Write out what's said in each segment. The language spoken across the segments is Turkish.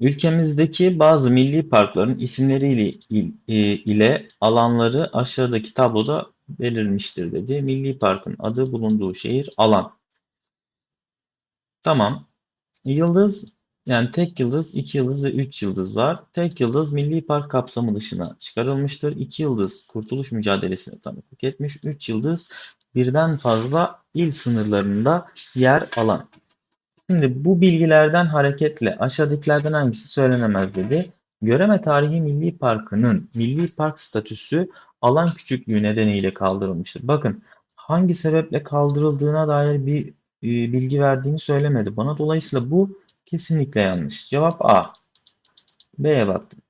Ülkemizdeki bazı milli parkların isimleriyle il- e, ile alanları aşağıdaki tabloda verilmiştir dedi. Milli parkın adı bulunduğu şehir alan. Tamam. Yıldız yani tek yıldız, iki yıldız ve üç yıldız var. Tek yıldız milli park kapsamı dışına çıkarılmıştır. İki yıldız kurtuluş mücadelesine tanıklık etmiş. Üç yıldız birden fazla il sınırlarında yer alan. Şimdi bu bilgilerden hareketle aşağıdakilerden hangisi söylenemez dedi. Göreme Tarihi Milli Parkı'nın milli park statüsü alan küçüklüğü nedeniyle kaldırılmıştır. Bakın hangi sebeple kaldırıldığına dair bir e, bilgi verdiğini söylemedi bana. Dolayısıyla bu kesinlikle yanlış. Cevap A. B'ye baktım.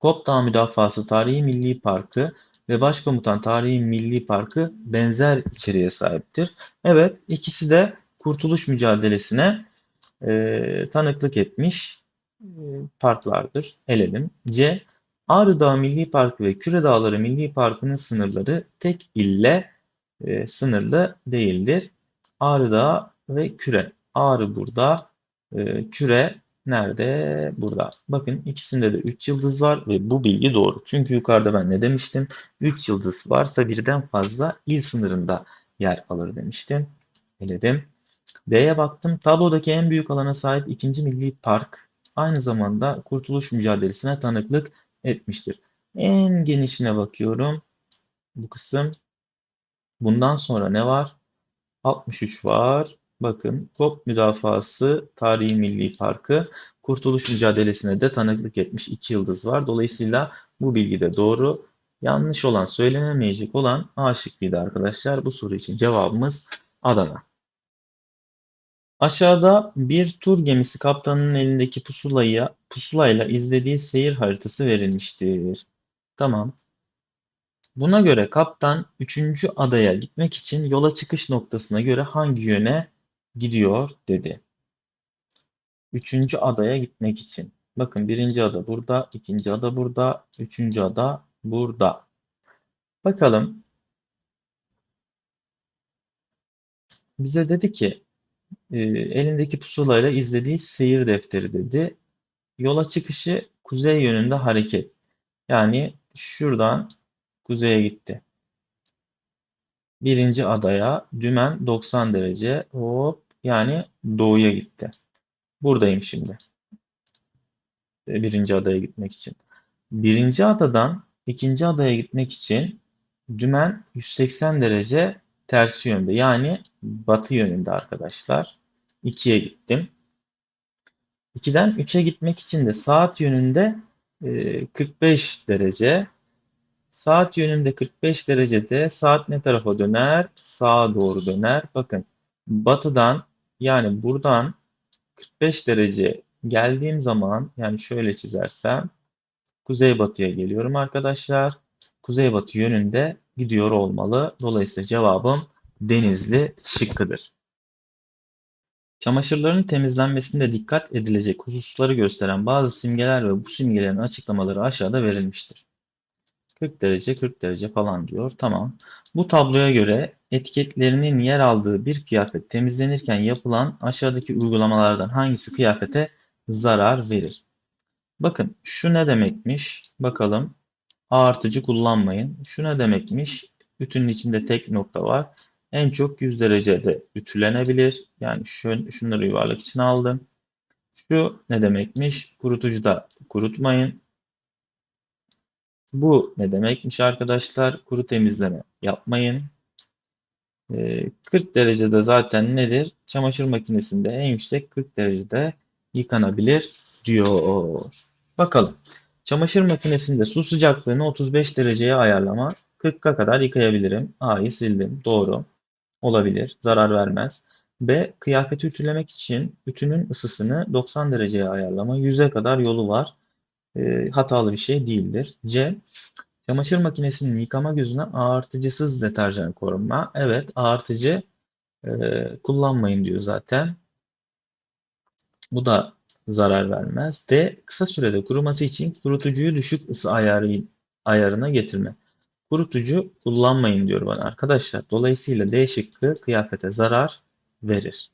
Kop Dağı Müdafası Tarihi Milli Parkı ve Başkomutan Tarihi Milli Parkı benzer içeriğe sahiptir. Evet, ikisi de kurtuluş mücadelesine e, tanıklık etmiş e, parklardır. Elelim. C. Ağrı Dağı Milli Parkı ve Küre Dağları Milli Parkı'nın sınırları tek ille e, sınırlı değildir. Ağrı Dağı ve Küre. Ağrı burada, e, Küre nerede? Burada. Bakın ikisinde de 3 yıldız var ve bu bilgi doğru. Çünkü yukarıda ben ne demiştim? 3 yıldız varsa birden fazla il sınırında yer alır demiştim. Eledim. D'ye baktım. Tablodaki en büyük alana sahip ikinci milli park aynı zamanda kurtuluş mücadelesine tanıklık etmiştir. En genişine bakıyorum. Bu kısım. Bundan sonra ne var? 63 var. Bakın Kop Müdafası Tarihi Milli Parkı Kurtuluş Mücadelesi'ne de tanıklık etmiş 2 yıldız var. Dolayısıyla bu bilgi de doğru. Yanlış olan, söylenemeyecek olan A şıkkıydı arkadaşlar. Bu soru için cevabımız Adana. Aşağıda bir tur gemisi kaptanının elindeki pusulaya, pusulayla izlediği seyir haritası verilmiştir. Tamam. Buna göre kaptan 3. adaya gitmek için yola çıkış noktasına göre hangi yöne gidiyor dedi. 3. adaya gitmek için. Bakın birinci ada burada, ikinci ada burada, üçüncü ada burada. Bakalım. Bize dedi ki e, elindeki pusulayla izlediği seyir defteri dedi. Yola çıkışı kuzey yönünde hareket. Yani şuradan kuzeye gitti. Birinci adaya dümen 90 derece hop yani doğuya gitti. Buradayım şimdi. E, birinci adaya gitmek için. Birinci adadan ikinci adaya gitmek için dümen 180 derece tersi yönde. Yani batı yönünde arkadaşlar. 2'ye gittim. 2'den 3'e gitmek için de saat yönünde 45 derece. Saat yönünde 45 derecede saat ne tarafa döner? Sağa doğru döner. Bakın batıdan yani buradan 45 derece geldiğim zaman yani şöyle çizersem kuzeybatıya geliyorum arkadaşlar. Kuzeybatı yönünde gidiyor olmalı. Dolayısıyla cevabım Denizli şıkkıdır. Çamaşırların temizlenmesinde dikkat edilecek hususları gösteren bazı simgeler ve bu simgelerin açıklamaları aşağıda verilmiştir. 40 derece 40 derece falan diyor. Tamam. Bu tabloya göre etiketlerinin yer aldığı bir kıyafet temizlenirken yapılan aşağıdaki uygulamalardan hangisi kıyafete zarar verir? Bakın şu ne demekmiş? Bakalım. Artıcı kullanmayın. Şu ne demekmiş? Ütünün içinde tek nokta var. En çok 100 derecede ütülenebilir. Yani şun, şunları yuvarlak için aldım. Şu ne demekmiş? Kurutucuda kurutmayın. Bu ne demekmiş arkadaşlar? Kuru temizleme yapmayın. 40 derecede zaten nedir? Çamaşır makinesinde en yüksek 40 derecede yıkanabilir diyor. Bakalım. Çamaşır makinesinde su sıcaklığını 35 dereceye ayarlama. 40'a kadar yıkayabilirim. A'yı sildim. Doğru. Olabilir. Zarar vermez. B. Kıyafeti ütülemek için ütünün ısısını 90 dereceye ayarlama. 100'e kadar yolu var. E, hatalı bir şey değildir. C. Çamaşır makinesinin yıkama gözüne ağartıcısız deterjan korunma. Evet ağartıcı e, kullanmayın diyor zaten. Bu da zarar vermez. D. Kısa sürede kuruması için kurutucuyu düşük ısı ayarı, ayarına getirme. Kurutucu kullanmayın diyor bana arkadaşlar. Dolayısıyla D şıkkı kıyafete zarar verir.